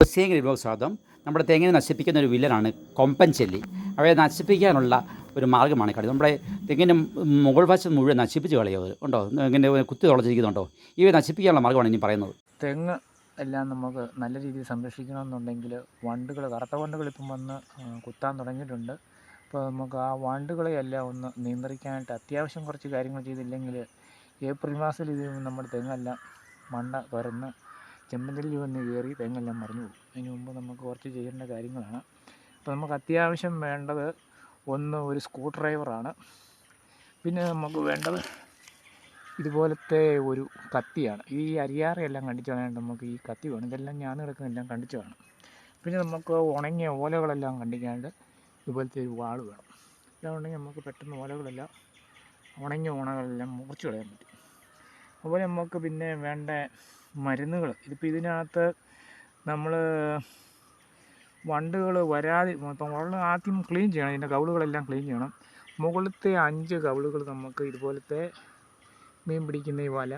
Christian വിഭവസ്വാദം നമ്മുടെ തെങ്ങിനെ നശിപ്പിക്കുന്ന ഒരു വില്ലനാണ് കൊമ്പൻ ചെല്ലി അവയെ നശിപ്പിക്കാനുള്ള ഒരു മാർഗമാണ് കളി നമ്മുടെ തെങ്ങിന്റെ മുകൾ വശം മുഴുവൻ നശിപ്പിച്ച് കളയോ ഉണ്ടോ? ഇങ്ങനെ കുത്തി തുളച്ചിരിക്കുന്നുണ്ടോ? ഇവയെ നശിപ്പിക്കാനുള്ള മാർഗമാണ് ഇനി പറയുന്നത്. തെങ്ങ് എല്ലാം നമുക്ക് നല്ല രീതിയിൽ സംരക്ഷിക്കണമെന്നുണ്ടെങ്കിൽ വണ്ടുകൾ കറുത്ത വണ്ടുകൾ ഇപ്പം വന്ന് കുത്താൻ തുടങ്ങിയിട്ടുണ്ട്. അപ്പോൾ നമുക്ക് ആ വണ്ടുകളെ എല്ലാം ഒന്ന് നിയന്ത്രിക്കാനായിട്ട് അത്യാവശ്യം കുറച്ച് കാര്യങ്ങൾ ചെയ്തില്ലെങ്കിൽ ഏപ്രിൽ മാസത്തിൽ ഇത് നമ്മുടെ തെങ്ങെല്ലാം മണ്ട തുരന്ന് ചെമ്പന്തല്ലി വന്ന് കയറി തെങ്ങെല്ലാം മറിഞ്ഞു പോകും. അതിന് മുമ്പ് നമുക്ക് കുറച്ച് ചെയ്യേണ്ട കാര്യങ്ങളാണ്. അപ്പോൾ നമുക്ക് അത്യാവശ്യം വേണ്ടത് ഒന്ന് ഒരു സ്ക്രൂ ഡ്രൈവറാണ് പിന്നെ നമുക്ക് വേണ്ടത് ഇതുപോലത്തെ ഒരു കത്തിയാണ്. ഈ അരിയാറയെല്ലാം കണ്ടിച്ച് കളയാൻ നമുക്ക് ഈ കത്തി വേണം. ഇതെല്ലാം ഞാൻ കിടക്കുന്നതെല്ലാം കണ്ടിച്ച് വേണം പിന്നെ നമുക്ക് ഉണങ്ങിയ ഓലകളെല്ലാം കണ്ടിക്കാണ്ട് ഇതുപോലത്തെ ഒരു വാൾ വേണം. ഇതാണെങ്കിൽ നമുക്ക് പെട്ടെന്ന് ഓലകളെല്ലാം ഉണങ്ങിയ ഓണകളെല്ലാം മുറിച്ച് കളയാൻ പറ്റും. അതുപോലെ നമുക്ക് പിന്നെ വേണ്ട മരുന്നുകൾ ഇതിപ്പോൾ ഇതിനകത്ത് നമ്മൾ വണ്ടുകൾ വരാതെ ഇപ്പം വെള്ളം ആദ്യം ക്ലീൻ ചെയ്യണം. ഇതിന്റെ കവിളുകളെല്ലാം ക്ലീൻ ചെയ്യണം. മുകളിലത്തെ അഞ്ച് കവിളുകൾ നമുക്ക് ഇതുപോലത്തെ മീൻ പിടിക്കുന്ന ഈ വല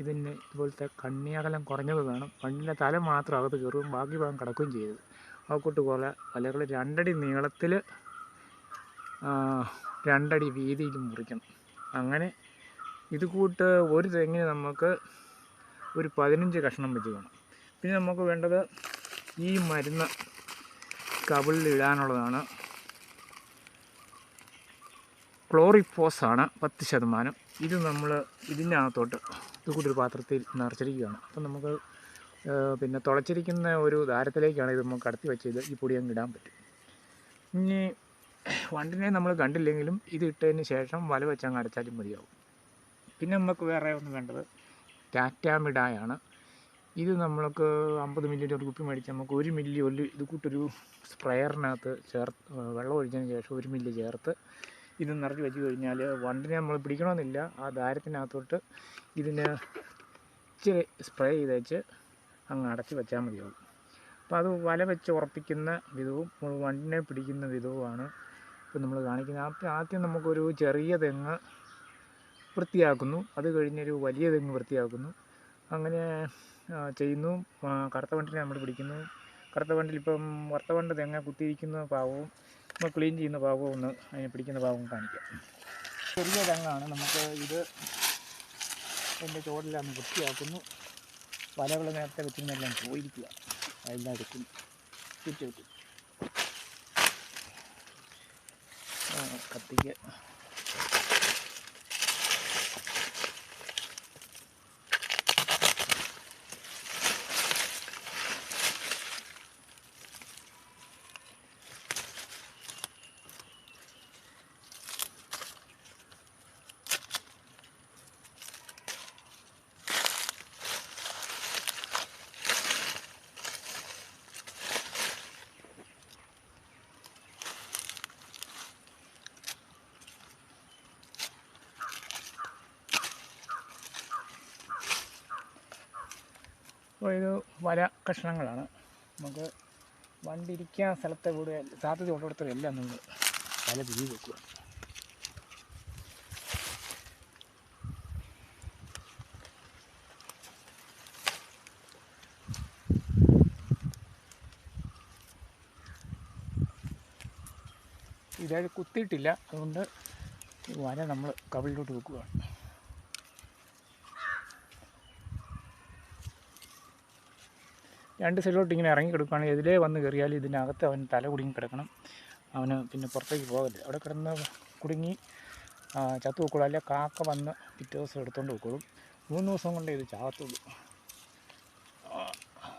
ഇതിന് ഇതുപോലത്തെ കണ്ണിയകലം കുറഞ്ഞത് വേണം. വണ്ടിന്റെ തല മാത്രം അകത്ത് കയറുകയും ബാക്കി ഭാഗം കിടക്കുകയും ചെയ്തത് അവക്കൂട്ട് പോലെ വലകൾ രണ്ടടി നീളത്തിൽ രണ്ടടി വീതിയിൽ മുറിക്കണം. അങ്ങനെ ഇത് കൂട്ട് ഒരു തെങ്ങിന് നമുക്ക് ഒരു പതിനഞ്ച് കഷ്ണം വെച്ച് വേണം. പിന്നെ നമുക്ക് വേണ്ടത് ഈ മരുന്ന് കവിളിൽ ഇടാനുള്ളതാണ്. ക്ലോറിഫോസ് ആണ് പത്ത് ശതമാനം. ഇത് നമ്മൾ ഇതിനകത്തോട്ട് ഇത് കൂടി ഒരു പാത്രത്തിൽ നിറച്ചിരിക്കുകയാണ്. അപ്പം നമുക്ക് പിന്നെ തുളച്ചിരിക്കുന്ന ഒരു ദാരത്തിലേക്കാണ് ഇത് നമുക്ക് കടത്തി വെച്ച് ഇത് ഈ പൊടി അങ്ങ് ഇടാൻ പറ്റും. ഇനി വണ്ടിനെ നമ്മൾ കണ്ടില്ലെങ്കിലും ഇത് ഇട്ടതിന് ശേഷം വല വെച്ചങ്ങ് അടച്ചാലും മതിയാവും. പിന്നെ നമുക്ക് വേറെ ഒന്ന് വേണ്ടത് ടാറ്റാമിഡായാണ്. ഇത് നമ്മൾക്ക് അമ്പത് മില്ലിന്റെ ഒരു കുപ്പി മേടിച്ച് നമുക്ക് ഒരു മില്ലി ഒരു ഇത് കൂട്ടൊരു സ്പ്രെയറിനകത്ത് ചേർത്ത് വെള്ളം ഒഴിച്ചതിന് ശേഷം ഒരു മില്ലി ചേർത്ത് ഇത് നിറച്ച് വെച്ച് കഴിഞ്ഞാൽ വണ്ടിനെ നമ്മൾ പിടിക്കണമെന്നില്ല ആ ദാരത്തിനകത്തോട്ട് ഇതിന് ഇച്ചിരി സ്പ്രേ ചെയ്ത് വെച്ച് അങ്ങ് അടച്ച് വെച്ചാൽ മതിയാവും. അപ്പോൾ അത് വല വെച്ച് ഉറപ്പിക്കുന്ന വിധവും വണ്ടിനെ പിടിക്കുന്ന വിധവുമാണ് ഇപ്പോൾ നമ്മൾ കാണിക്കുന്നത്. ആദ്യം നമുക്കൊരു ചെറിയ തെങ്ങ് വൃത്തിയാക്കുന്നു. അത് കഴിഞ്ഞൊരു വലിയ തെങ്ങ് വൃത്തിയാക്കുന്നു. അങ്ങനെ ചെയ്യുന്നു. കറുത്ത വണ്ടിനെ നമ്മൾ പിടിക്കുന്നു. കറുത്ത വണ്ടിയിൽ ഇപ്പം വറുത്ത വണ്ട് തെങ്ങ കുത്തിയിരിക്കുന്ന ഭാഗവും നമ്മൾ ക്ലീൻ ചെയ്യുന്ന ഭാഗവും ഒന്ന് അതിനെ പിടിക്കുന്ന ഭാഗവും കാണിക്കാം. ചെറിയ തെങ്ങാണ്. നമുക്ക് ഇത് എന്റെ ചോടിലാണ് വൃത്തിയാക്കുന്നു. വലകൾ നേരത്തെ വെച്ചിരുന്നെല്ലാം പോയിരിക്കുക. അതെല്ലാം എടുക്കുന്നു ചുറ്റി വെക്കും. വല കഷ്ണങ്ങളാണ്. നമുക്ക് വണ്ടി ഇരിക്കാൻ സ്ഥലത്തെ കൂടെ സാധ്യത ഉള്ളിടത്തും എല്ലാം നമ്മൾ വല തിരി വെക്കുക ഇതായത് കുത്തിയിട്ടില്ല. അതുകൊണ്ട് വര നമ്മൾ കവിളിലോട്ട് വെക്കുകയാണ്. രണ്ട് സൈഡിലോട്ട് ഇങ്ങനെ ഇറങ്ങി കിടക്കുകയാണെങ്കിൽ എതിലേ വന്ന് കയറിയാൽ ഇതിനകത്ത് അവൻ തല കുടുങ്ങി കിടക്കണം. അവന് പിന്നെ പുറത്തേക്ക് പോകരുത്. അവിടെ കിടന്ന് കുടുങ്ങി ചത്തു വെക്കുള്ളൂ അല്ലെ കാക്ക വന്ന് പിറ്റേ ദിവസം എടുത്തുകൊണ്ട് വെക്കോളും മൂന്ന് ദിവസം കൊണ്ടേ ഇത് ചാകത്തുള്ളൂ.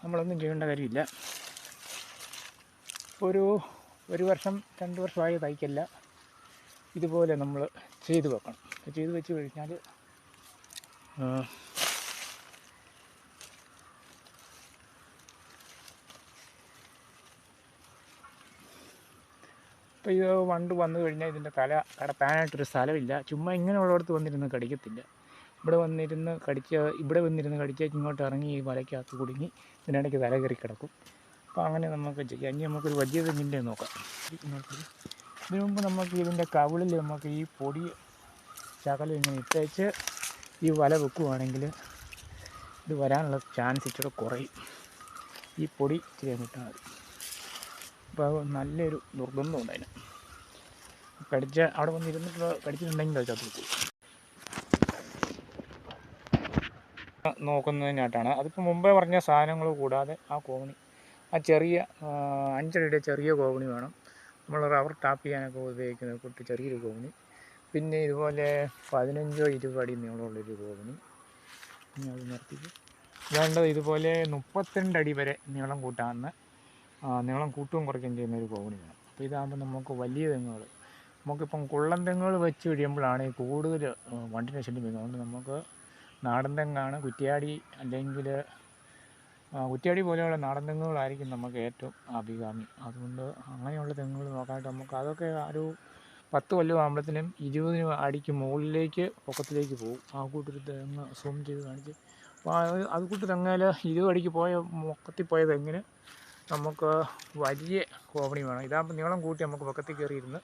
നമ്മളൊന്നും ചെയ്യേണ്ട കാര്യമില്ല. ഒരു ഒരു വർഷം രണ്ട് വർഷമായ തൈക്കല്ല. ഇതുപോലെ നമ്മൾ ചെയ്തു വെക്കണം. ചെയ്തു വെച്ച് കഴിഞ്ഞാൽ അപ്പോൾ ഇത് വണ്ട് വന്നു കഴിഞ്ഞാൽ ഇതിന്റെ തല കടപ്പാനായിട്ടൊരു സ്ഥലമില്ല. ചുമ്മാ ഇങ്ങനെയുള്ളടത്ത് വന്നിരുന്ന് കടിക്കത്തില്ല. ഇവിടെ വന്നിരുന്ന് കടിച്ച ഇവിടെ വന്നിരുന്ന് കടിച്ചാൽ ഇങ്ങോട്ട് ഇറങ്ങി ഈ വലയ്ക്കകത്ത് കുടുങ്ങി ഇതിനിടയ്ക്ക് തല കയറി കിടക്കും. അപ്പോൾ അങ്ങനെ നമുക്ക് ചെയ്യാം. ഇനി നമുക്കൊരു വലിയ തെങ്ങിന്റെ നോക്കാം. ഇതിനു മുമ്പ് നമുക്ക് ഇതിന്റെ കവിളിൽ നമുക്ക് ഈ പൊടി ശകലം ഇങ്ങനെ ഇട്ടേച്ച് ഈ വല വെക്കുവാണെങ്കിൽ ഇത് വരാനുള്ള ചാൻസ് ഇച്ചിരി കുറയും. ഈ പൊടി ചെയ്യാൻ അങ്ങ് മതി. അപ്പോൾ നല്ലൊരു ദുർഗന്ധമുണ്ട് അതിന് കടിച്ച അവിടെ വന്ന് ഇരുന്നിട്ട് കടിച്ചിട്ടുണ്ടെങ്കിൽ അത് ചത്തു നോക്കുന്നതിനായിട്ടാണ് അതിപ്പോൾ മുമ്പേ പറഞ്ഞ സാധനങ്ങൾ കൂടാതെ ആ കോവണി ആ ചെറിയ അഞ്ചടിയുടെ ചെറിയ കോവണി വേണം. നമ്മൾ റബ്ബർ ടാപ്പ് ചെയ്യാനൊക്കെ ഉപയോഗിക്കുന്ന കുട്ടി ചെറിയൊരു കോവണി. പിന്നെ ഇതുപോലെ പതിനഞ്ചോ ഇരുപത് അടി നീളമുള്ളൊരു കോവണി. പിന്നെ അത് നിർത്തിക്കും. വേണ്ടത് ഇതുപോലെ മുപ്പത്തിരണ്ട് അടി വരെ നീളം കൂട്ടാവുന്ന നീളം കൂട്ടും കുറയ്ക്കുകയും ചെയ്യുന്ന ഒരു കോവണിയാണ്. വേണം അപ്പോൾ ഇതാകുമ്പോൾ നമുക്ക് വലിയ തെങ്ങുകൾ നമുക്കിപ്പം കുള്ളൻ തെങ്ങുകൾ വെച്ച് കഴിയുമ്പോഴാണ് ഈ കൂടുതൽ വണ്ടിനെ ശല്യം അതുകൊണ്ട് നമുക്ക് നാടൻ തെങ്ങാണ് കുറ്റിയാടി അല്ലെങ്കിൽ കുറ്റിയാടി പോലെയുള്ള നാടൻ തെങ്ങുകളായിരിക്കും നമുക്ക് ഏറ്റവും അഭികാമ്യം. അതുകൊണ്ട് അങ്ങനെയുള്ള തെങ്ങുകൾ നോക്കാനായിട്ട് നമുക്ക് അതൊക്കെ ഒരു പത്ത് കൊല്ലം ആകുമ്പോഴത്തേനും ഇരുപതിന് അടിക്ക് മുകളിലേക്ക് പൊക്കത്തിലേക്ക് പോകും. ആ കൂട്ടൊരു തെങ്ങ് സൂം ചെയ്ത് കാണിച്ച്. അപ്പോൾ അത് കൂട്ടി തെങ്ങേൽ ഇരുപത് അടിക്ക് പോയ പൊക്കത്തിൽ പോയ തെങ്ങിന് നമുക്ക് വലിയ കോവണി വേണം. ഇതാകുമ്പോൾ നീളം കൂട്ടി നമുക്ക് പൊക്കത്തിൽ കയറിയിരുന്ന്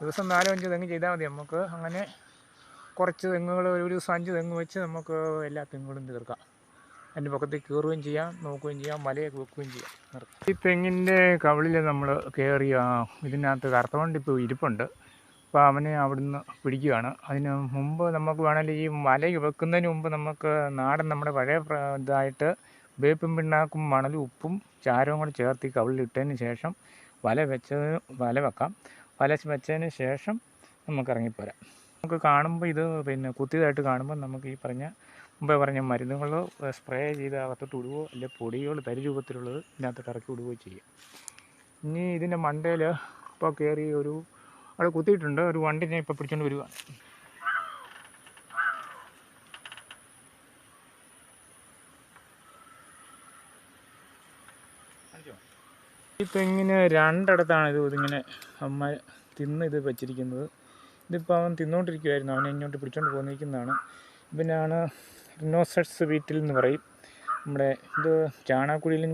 ദിവസം നാലോ അഞ്ചോ തെങ്ങ് ചെയ്താൽ മതി. നമുക്ക് അങ്ങനെ കുറച്ച് തെങ്ങുകൾ ഒരു ദിവസം അഞ്ച് തെങ്ങ് വെച്ച് നമുക്ക് എല്ലാ തെങ്ങുകളും തീർക്കാം. അതിന്റെ പൊക്കത്തിൽ കയറുകയും ചെയ്യാം നോക്കുകയും ചെയ്യാം മലയൊക്കെ വെക്കുകയും ചെയ്യാം. നിർത്താം. ഈ തെങ്ങിന്റെ കവിളിൽ നമ്മൾ കയറി ഇതിനകത്ത് കറുത്തവണ്ടി ഇപ്പോൾ ഇരിപ്പുണ്ട്. അപ്പോൾ അവനെ അവിടുന്ന് പിടിക്കുകയാണ്. അതിന് മുമ്പ് നമുക്ക് വേണമെങ്കിൽ ഈ മല വെക്കുന്നതിന് മുമ്പ് നമുക്ക് നാടൻ നമ്മുടെ പഴയ ഇതായിട്ട് വേപ്പും പിണ്ണാക്കും മണലും ഉപ്പും ചാരവും കൂടെ ചേർത്ത് ഈ കവിളിലിട്ടതിന് ശേഷം വല വെച്ചതിന് വല വെക്കാം. വല വെച്ചതിന് ശേഷം നമുക്ക് ഇറങ്ങിപ്പോരാം. നമുക്ക് കാണുമ്പോൾ ഇത് പിന്നെ കുത്തിയതായിട്ട് കാണുമ്പോൾ നമുക്ക് ഈ പറഞ്ഞ മുമ്പേ പറഞ്ഞ മരുന്നുകൾ സ്പ്രേ ചെയ്ത് അകത്തോട്ട് ഇടുകയോ അല്ലെങ്കിൽ പൊടികൾ തരി രൂപത്തിലുള്ളത് ഇതിനകത്തോട്ട് ഇറക്കി ഇടുകയോ ചെയ്യാം. ഇനി ഇതിന്റെ മണ്ടയിൽ ഇപ്പോൾ കയറി ഒരു അവിടെ കുത്തിയിട്ടുണ്ട്. ഒരു വണ്ടിനെ ഇപ്പോൾ പിടിച്ചുകൊണ്ട് വരികയാണ് ഈ തെങ്ങിന് രണ്ടിടത്താണ് ഇത് ഇതിങ്ങനെ അമ്മ തിന്ന് ഇത് വെച്ചിരിക്കുന്നത്. ഇതിപ്പോൾ അവൻ തിന്നുകൊണ്ടിരിക്കുമായിരുന്നു അവനെ ഇങ്ങോട്ട് പിടിച്ചോണ്ട് പോന്നിരിക്കുന്നതാണ്. ഇവനാണ് റിനോസെറ്റ്സ് വീട്ടിൽ എന്ന് പറയും. നമ്മുടെ ഇത് ചാണാക്കുഴിയിലും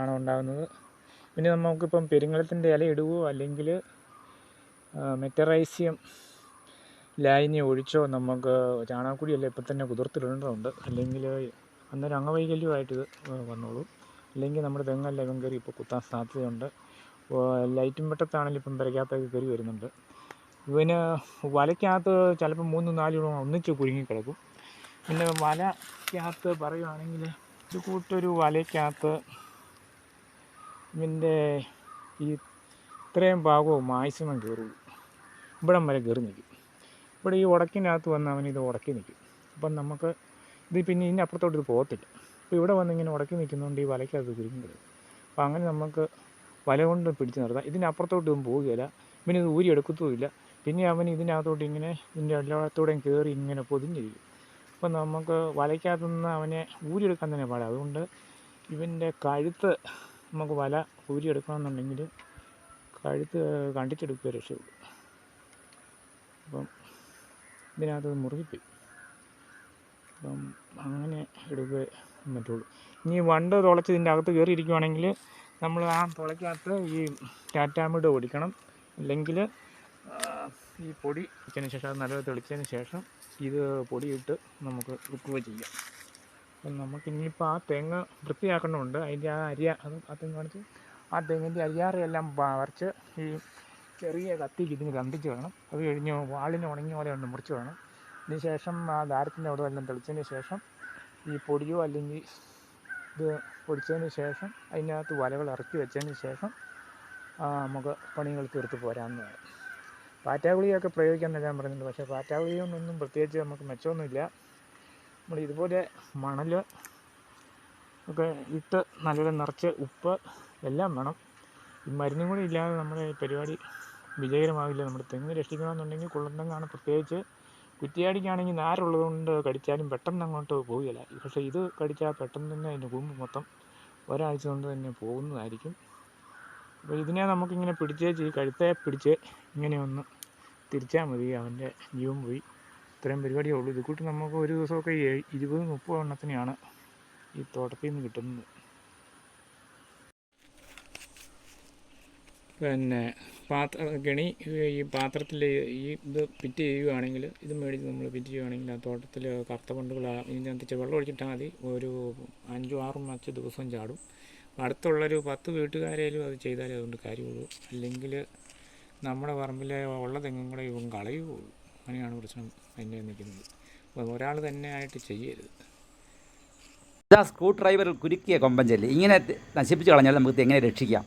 ആണ് ഉണ്ടാകുന്നത്. പിന്നെ നമുക്കിപ്പം പെരിങ്ങളത്തിന്റെ ഇല ഇടുകയോ അല്ലെങ്കിൽ മെറ്ററൈസിയം ലായനി ഒഴിച്ചോ? നമുക്ക് ചാണാക്കുഴിയല്ല ഇപ്പം തന്നെ കുതിർത്തിടേണ്ടതുണ്ട്. അല്ലെങ്കിൽ അന്നേരം അംഗവൈകല്യമായിട്ട് ഇത് വന്നോളൂ. അല്ലെങ്കിൽ നമ്മുടെ തെങ്ങെല്ലാം ഇവൻ കയറി ഇപ്പോൾ കുത്താൻ സാധ്യതയുണ്ട്. ലൈറ്റും വെട്ടത്താണെങ്കിലും ഇപ്പം പെരയ്ക്കകത്തേക്ക് കയറി വരുന്നുണ്ട്. ഇവന് വലയ്ക്കകത്ത് ചിലപ്പോൾ മൂന്ന് നാല് ഇടം ഒന്നിച്ച് കുരുങ്ങിക്കിടക്കും പിന്നെ വലയ്ക്കകത്ത് പറയുവാണെങ്കിൽ ഒരു കൂട്ടൊരു വലയ്ക്കകത്ത് ഇവന്റെ ഈ ഇത്രയും ഭാഗവും മാക്സിമം കയറുള്ളൂ ഇവിടം വരെ കയറി നിൽക്കും. ഇവിടെ ഈ ഉടക്കിനകത്ത് വന്ന് അവനിത് ഉടക്കി നിൽക്കും. അപ്പം നമുക്ക് ഇത് പിന്നെ ഇതിന്റെ അപ്പുറത്തോട്ട് ഇത് പോകത്തില്ല. അപ്പോൾ ഇവിടെ വന്ന് ഇങ്ങനെ ഉടക്കി നിൽക്കുന്നതുകൊണ്ട് ഈ വലയ്ക്കകത്ത് കുരുങ്ങി അപ്പോൾ അങ്ങനെ നമുക്ക് വല കൊണ്ട് പിടിച്ച് നിർത്താം. ഇതിനപ്പുറത്തോട്ട് ഇവൻ പോവുകയില്ല. പിന്നെ ഇത് ഊരി എടുക്കത്തുമില്ല. പിന്നെ അവൻ ഇതിനകത്തോട്ട് ഇങ്ങനെ ഇതിന്റെ എല്ലാത്തോടെയും കയറി ഇങ്ങനെ പൊതിഞ്ഞിരിക്കും. അപ്പോൾ നമുക്ക് വലയ്ക്കകത്തുനിന്ന് അവനെ ഊരിയെടുക്കാൻ തന്നെ പാടാം. അതുകൊണ്ട് ഇവന്റെ കഴുത്ത് നമുക്ക് വല ഊരിയെടുക്കണമെന്നുണ്ടെങ്കിൽ കഴുത്ത് കണ്ടിച്ചെടുക്കുക രക്ഷയുള്ളൂ. അപ്പം ഇതിനകത്ത് മുറുകിപ്പോയി. അപ്പം അങ്ങനെ എടുക്കുക പറ്റുള്ളൂ. ഇനി വണ്ട് തുളച്ച് ഇതിന്റെ അകത്ത് കയറിയിരിക്കുവാണെങ്കിൽ നമ്മൾ ആ തുളയ്ക്കകത്ത് ഈ ടാറ്റാമിഡ് ഓടിക്കണം അല്ലെങ്കിൽ ഈ പൊടി വെച്ചതിന് ശേഷം അത് നല്ലത് തെളിച്ചതിന് ശേഷം ഇത് പൊടിയിട്ട് നമുക്ക് കുക്കുക ചെയ്യാം. അപ്പം നമുക്ക് ഇനിയിപ്പോൾ ആ തെങ്ങ് വൃത്തിയാക്കണമുണ്ട്. അതിന്റെ ആ അരിയ അത് ആ തെങ്ങ് കാണിച്ച് ആ തെങ്ങിന്റെ അരിയാറെല്ലാം വരച്ച് ഈ ചെറിയ കത്തിക്ക് ഇതിന് കണ്ടിച്ച് വേണം. അത് കഴിഞ്ഞ് വാളിന് ഉണങ്ങിയ പോലെ ഒന്ന് മുറിച്ച് വേണം. ഇതിന് ശേഷം ആ ദാരത്തിന്റെ അവിടെ എല്ലാം തെളിച്ചതിന് ശേഷം ഈ പൊടിയോ അല്ലെങ്കിൽ ഇത് പൊടിച്ചതിന് ശേഷം അതിനകത്ത് വലകൾ ഇറക്കി വെച്ചതിന് ശേഷം നമുക്ക് പണികൾ തീർത്ത് പോരാവുന്നതാണ് പാറ്റാഗുളിയൊക്കെ പ്രയോഗിക്കാൻ ഞാൻ പറഞ്ഞിട്ടുണ്ട് പക്ഷേ പാറ്റാഗുളിയൊന്നും പ്രത്യേകിച്ച് നമുക്ക് മെച്ചമൊന്നുമില്ല. നമ്മൾ ഇതുപോലെ മണൽ ഒക്കെ ഇട്ട് നല്ലപോലെ നിറച്ച് ഉപ്പ് എല്ലാം വേണം. ഈ മരുന്നും കൂടി ഇല്ലാതെ നമ്മുടെ പരിപാടി വിജയകരമാവില്ല. നമ്മുടെ തെങ്ങ് രക്ഷിക്കണമെന്നുണ്ടെങ്കിൽ കുള്ളൻതെങ്ങാണ് പ്രത്യേകിച്ച് കുറ്റിയാടിക്കാണെങ്കിൽ നാരുള്ളത് കൊണ്ട് കടിച്ചാലും പെട്ടെന്ന് അങ്ങോട്ട് പോവില്ല. പക്ഷേ ഇത് കടിച്ചാൽ പെട്ടെന്ന് തന്നെ അതിന്റെ കൂമ്പ് മൊത്തം ഒരാഴ്ച കൊണ്ട് തന്നെ പോകുന്നതായിരിക്കും. അപ്പോൾ ഇതിനെ നമുക്കിങ്ങനെ പിടിച്ചേച്ച് ഈ കഴുത്തെ പിടിച്ച് ഇങ്ങനെ ഒന്ന് തിരിച്ചാൽ മതി അവന്റെ ജീവൻ പോയി. ഇത്രയും പരിപാടിയേ ഉള്ളൂ. ഇത് കൂട്ടി നമുക്ക് ഒരു ദിവസമൊക്കെ ഇരുപത് മുപ്പത് എണ്ണത്തിനെയാണ് ഈ തോട്ടത്തിൽ നിന്ന് കിട്ടുന്നത്. പിന്നെ പാത്ര ഗണി ഈ പാത്രത്തിൽ ഈ ഇത് ഫിറ്റ് ചെയ്യുകയാണെങ്കിൽ ഇത് മേടിച്ച് നമ്മൾ ഫിറ്റ് ചെയ്യുകയാണെങ്കിൽ ആ തോട്ടത്തിൽ കറുത്ത പണ്ടുകൾ ഇതിനകത്ത് വെള്ളം ഒഴിച്ചിട്ടാൽ മതി. ഒരു അഞ്ചും ആറും അഞ്ച് ദിവസം ചാടും. അടുത്തുള്ളൊരു പത്ത് വീട്ടുകാരേലും അത് ചെയ്താലേ അതുകൊണ്ട് കാര്യമുള്ളൂ. അല്ലെങ്കിൽ നമ്മുടെ പറമ്പിലെ ഉള്ള തെങ്ങും കൂടെ ഇവൻ കളയുകയുള്ളൂ അങ്ങനെയാണ് പ്രശ്നം അതിന്റെ നിൽക്കുന്നത്. അപ്പോൾ ഒരാൾ തന്നെ ആയിട്ട് ചെയ്യരുത്. ഇതാ സ്ക്രൂ ഡ്രൈവർ കുരുക്കിയ കൊമ്പൻ ചെല്ലി. ഇങ്ങനെ നശിപ്പിച്ച് കളഞ്ഞാൽ നമുക്ക് എങ്ങനെ രക്ഷിക്കാം.